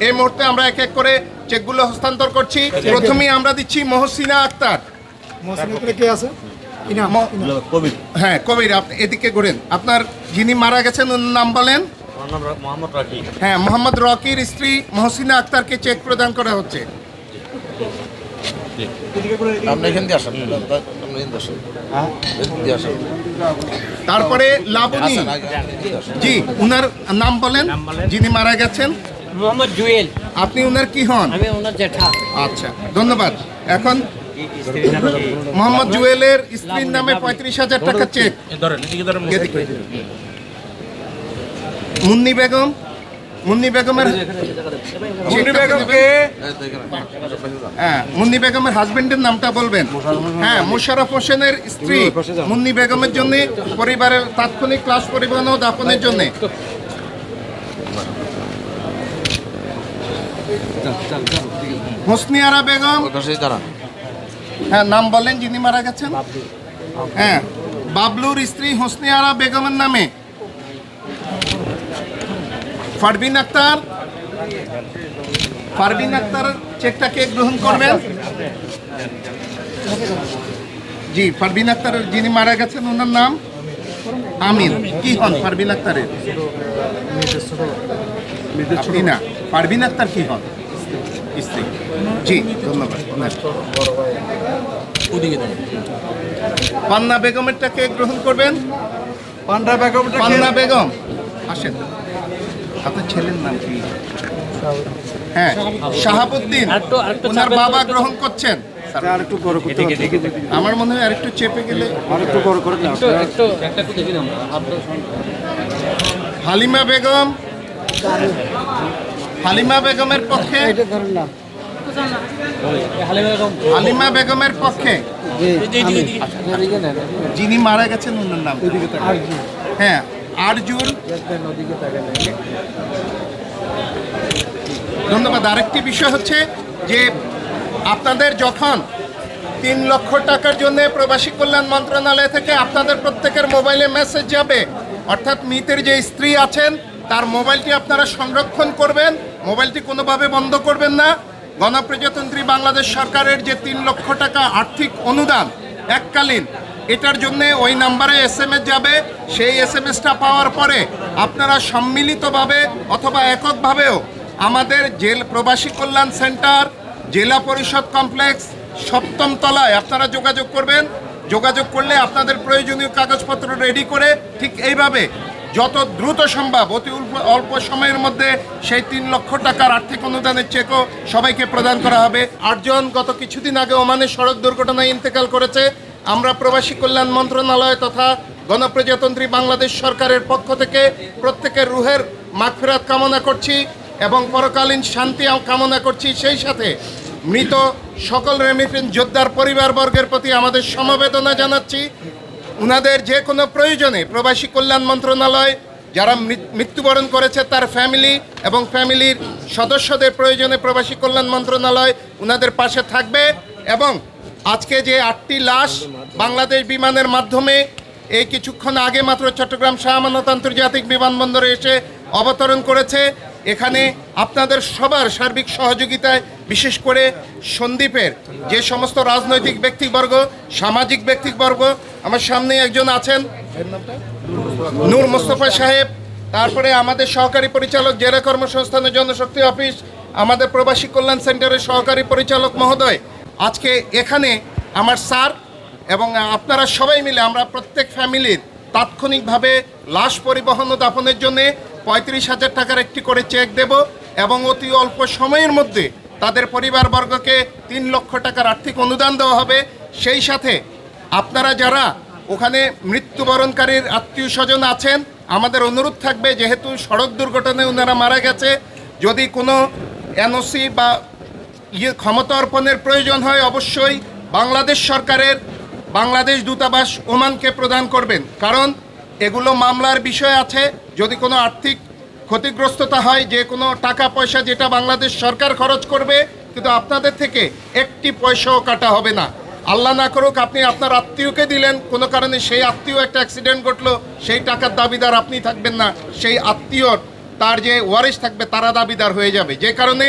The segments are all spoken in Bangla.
এই মুহূর্তে আমরা এক এক করে চেকগুলো হস্তান্তর করছি। প্রথমেই আমরা দিচ্ছি মহসিনা আক্তার। কে আছে? হ্যাঁ কবির আপনি এদিকে ঘুরেন। আপনার যিনি মারা গেছেন ওনার নাম বলেন? আমার নাম রা- মোহাম্মদ রাকি হ্যাঁ মোহাম্মদ রকির স্ত্রী মহসিনা আক্তারকে চেক প্রদান করা হচ্ছে। আসেন। তারপরে লাবণী। জি উনার নাম বলেন। যিনি মারা গেছেন? মোহাম্মদ জুয়েল। আপনি উনার কি হন? আমি ওনার জ্যাঠা। আচ্ছা ধন্যবাদ। এখন মোহাম্মদ জুয়েলের স্ত্রীর নামে পঁয়ত্রিশ হাজার টাকা চেক ধরেন এদিকে ধরেন এদিকে। মুন্নি বেগম? মুন্নি বেগমের মুন্নি বেগমকে। হ্যাঁ মুন্নি বেগমের হাজবেন্ডের নামটা বলবেন। হ্যাঁ মোশাররফ হোসেনের স্ত্রী। মুন্নি বেগমের জন্য পরিবারের তাৎক্ষণিক ক্লাস পরিবহন ও দাপনের জন্য। হোসনি আরা বেগম হ্যাঁ নাম বলেন যিনি মারা গেছেন। হ্যাঁ বাবলুর স্ত্রী হোসনি আরা বেগমের নামে। ফারবিন আক্তার। ফারবিন আক্তার চেকটাকে গ্রহণ করবেন? জি ফারবিন আক্তার যিনি মারা গেছেন ওনার নাম আমিন। কি হন ফারবিন আক্তারের? আপনি না ফারবিন আক্তার কি হন স্ত্রী। জি ধন্যবাদ। পান্না বেগমেরটাকে গ্রহণ করবেন? পান্ডা বেগম পান্না বেগম আসেন। আপনার ছেলের নাম কি? হ্যাঁ শাহাবুদ্দিন। ওনার বাবা গ্রহণ করছেন। আমার মনে হয় আরেকটু চেপে গেলে হালিমা বেগম হালিমা বেগমের পক্ষে? এটা ধরেন না। হালিমা বেগমের পক্ষে? নেন যিনি মারা গেছেন ওনার নাম? হ্যাঁ আরজুর ধন্যবাদ। আরেকটি বিষয় হচ্ছে যে আপনাদের যখন তিন লক্ষ টাকার জন্য প্রবাসী কল্যাণ মন্ত্রণালয় থেকে আপনাদের প্রত্যেকের মোবাইলে মেসেজ যাবে অর্থাৎ মৃতের যে স্ত্রী আছেন তার মোবাইলটি আপনারা সংরক্ষণ করবেন, মোবাইলটি কোনোভাবে বন্ধ করবেন না। গণপ্রজাতন্ত্রী বাংলাদেশ সরকারের যে তিন লক্ষ টাকা আর্থিক অনুদান এককালীন, এটার জন্য ওই নাম্বারে এস যাবে। সেই এস পাওয়ার পরে আপনারা সম্মিলিতভাবে অথবা এককভাবেও আমাদের জেল প্রবাসী কল্যাণ সেন্টার, জেলা পরিষদ কমপ্লেক্স, সপ্তম তলায় আপনারা যোগাযোগ করবেন। যোগাযোগ করলে আপনাদের প্রয়োজনীয় কাগজপত্র রেডি করে ঠিক এইভাবে যত দ্রুত সম্ভব, অতি অল্প সময়ের মধ্যে সেই তিন লক্ষ টাকার আর্থিক অনুদানের চেকও সবাইকে প্রদান করা হবে। আটজন গত কিছুদিন আগে ওমানে সড়ক দুর্ঘটনায় ইন্তেকাল করেছে। আমরা প্রবাসী কল্যাণ মন্ত্রণালয় তথা গণপ্রজাতন্ত্রী বাংলাদেশ সরকারের পক্ষ থেকে প্রত্যেকের রুহের মাগফিরাত কামনা করছি এবং পরকালীন শান্তি কামনা করছি। সেই সাথে মৃত সকল রেমিটেন্স যোদ্ধার পরিবারবর্গের প্রতি আমাদের সমবেদনা জানাচ্ছি। উনাদের যে কোনো প্রয়োজনে প্রবাসী কল্যাণ মন্ত্রণালয় যারা মৃত্যুবরণ করেছে তার ফ্যামিলি এবং ফ্যামিলির সদস্যদের প্রয়োজনে প্রবাসী কল্যাণ মন্ত্রণালয় উনাদের পাশে থাকবে এবং আজকে যে আটটি লাশ বাংলাদেশ বিমানের মাধ্যমে এই কিছুক্ষণ আগে মাত্র চট্টগ্রাম শাহ আমানত আন্তর্জাতিক বিমানবন্দরে এসে অবতরণ করেছে। এখানে আপনাদের সবার সার্বিক সহযোগিতায়, বিশেষ করে সন্দীপের যে সমস্ত রাজনৈতিক ব্যক্তিবর্গ, সামাজিক ব্যক্তিবর্গ আমার সামনে একজন আছেন। নূর মোস্তফা সাহেব, তারপরে আমাদের সহকারী পরিচালক জেলা কর্মসংস্থানের জনশক্তি অফিস, আমাদের প্রবাসী কল্যাণ সেন্টারের সহকারী পরিচালক মহোদয়। আজকে এখানে আমার স্যার এবং আপনারা সবাই মিলে, আমরা প্রত্যেক ফ্যামিলির তাৎক্ষণিকভাবে লাশ পরিবহন ও দাফনের জন্য পঁয়ত্রিশ হাজার টাকার একটি করে চেক দেব এবং অতি অল্প সময়ের মধ্যে তাদের পরিবারবর্গকে তিন লক্ষ টাকার আর্থিক অনুদান দেওয়া হবে। সেই সাথে আপনারা যারা ওখানে মৃত্যুবরণকারীর আত্মীয় স্বজন আছেন, আমাদের অনুরোধ থাকবে, যেহেতু সড়ক দুর্ঘটনায় ওনারা মারা গেছে, যদি কোনো এনওসি বা ইয়ে ক্ষমতা অর্পণের প্রয়োজন হয়, অবশ্যই বাংলাদেশ সরকারের বাংলাদেশ দূতাবাস ওমানকে প্রদান করবেন। কারণ এগুলো মামলার বিষয় আছে, যদি কোনো আর্থিক ক্ষতিগ্রস্ততা হয়, যে কোনো টাকা পয়সা যেটা বাংলাদেশ সরকার খরচ করবে, কিন্তু আপনাদের থেকে একটি পয়সাও কাটা হবে না। আল্লাহ না করুক, আপনি আপনার আত্মীয়কে দিলেন, কোনো কারণে সেই আত্মীয় একটা অ্যাক্সিডেন্ট ঘটলো, সেই টাকার দাবিদার আপনি থাকবেন না, সেই আত্মীয়র, তার যে ওয়ারিশ থাকবে, তারা দাবিদার হয়ে যাবে। যে কারণে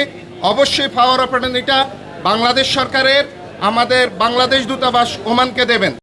অবশ্যই পাওয়ার অপারেটনিটা বাংলাদেশ সরকারের, আমাদের বাংলাদেশ দূতাবাস ওমানকে দেবেন।